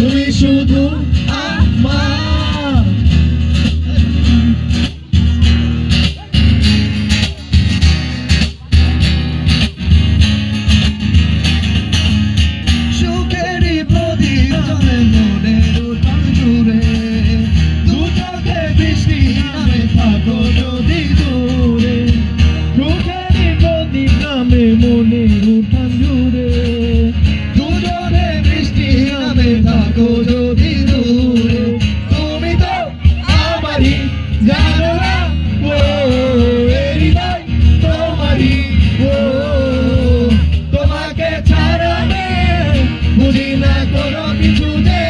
Please তোমারই জানো না ও হৃদয় তোমারই তোমাকে ছাড়া বুঝি না কোনো কিছু যে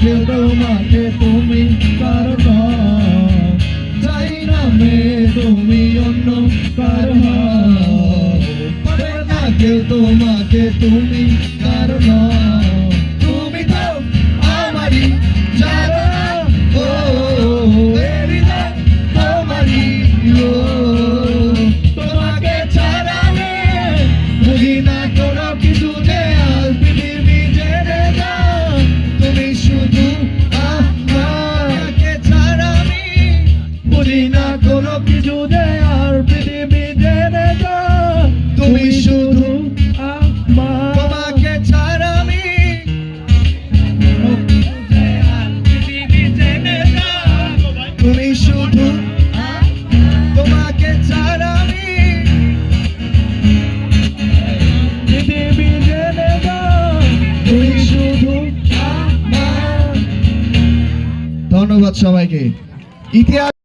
খেলতো মাঠে তুমি কারণ। যাই না মে তুমি অন্য কারও না খেলতো মাঠে তুমি কারও ধন্যবাদ সবাইকে। ইতিহাস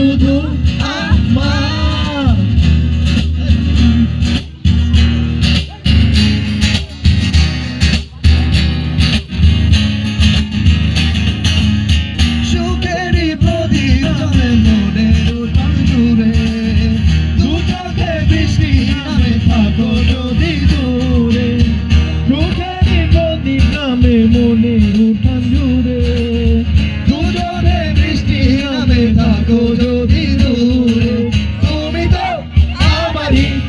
শুধু David.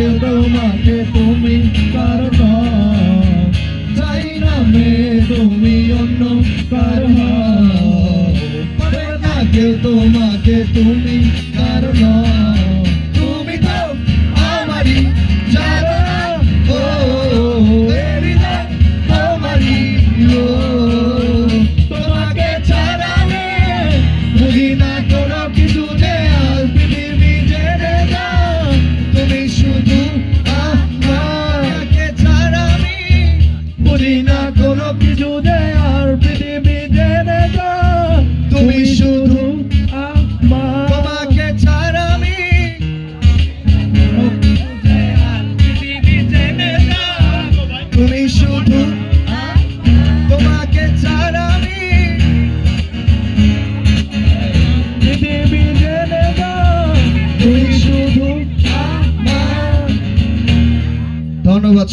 কেউ তোমাকে তুমি কারণ। যাই না মে তুমি অন্য কারণ। কেউ তোমাকে তুমি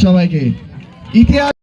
সবাইকে। ইতিহাস